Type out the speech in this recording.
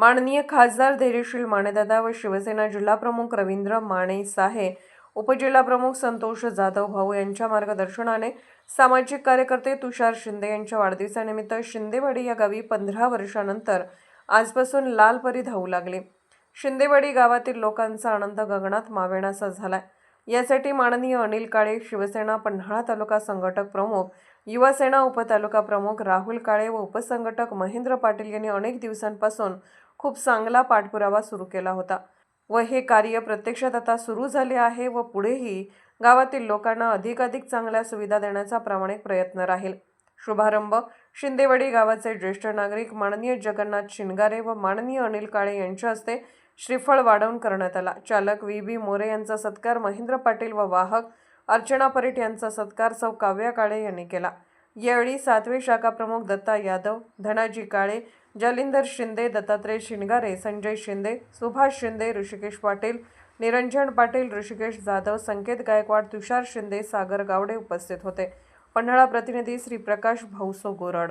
माननीय खासदार धैर्यशील मानेदादा व शिवसेना जिल्हाप्रमुख रवींद्र माने साहे उपजिल्हाप्रमुख संतोष जाधव भाऊ यांच्या मार्गदर्शनाने सामाजिक कार्यकर्ते तुषार शिंदे यांच्या वाढदिवसानिमित्त शिंदेवाडी या गावी पंधरा वर्षानंतर आजपासून लाल परी धावू लागली. शिंदेवाडी गावातील लोकांचा आनंद गगनात मावेनासा झालाय. यासाठी माननीय अनिल काळे शिवसेना पन्हाळा तालुका संघटक प्रमुख युवासेना उपतालुका प्रमुख राहुल काळे व उपसंघटक महेंद्र पाटील यांनी अनेक दिवसांपासून खूप चांगला पाठपुरावा सुरू केला होता व हे कार्य प्रत्यक्षात आता सुरू झाले आहे व पुढेही गावातील लोकांना अधिकाधिक चांगल्या सुविधा देण्याचा प्रामाणिक प्रयत्न राहील. शुभारंभ. शिंदेवाडी गावाचे ज्येष्ठ नागरिक माननीय जगन्नाथ शिंगारे व माननीय अनिल काळे यांच्या हस्ते श्रीफळ वाढवून करण्यात आला. चालक व्ही. बी. मोरे यांचा सत्कार महेंद्र पाटील व वाहक अर्चना परीट यांचा सत्कार सौ काव्या काळे यांनी केला. यावेळी सातवे शाखा प्रमुख दत्ता यादव धनाजी काळे जलिंदर शिंदे दत्तात्रय शिंगारे संजय शिंदे सुभाष शिंदे ऋषिकेश पाटील निरंजन पाटील ऋषिकेश जाधव संकेत गायकवाड तुषार शिंदे सागर गावडे उपस्थित होते. पन्हाळा प्रतिनिधी श्री प्रकाश भाऊसो गोरड.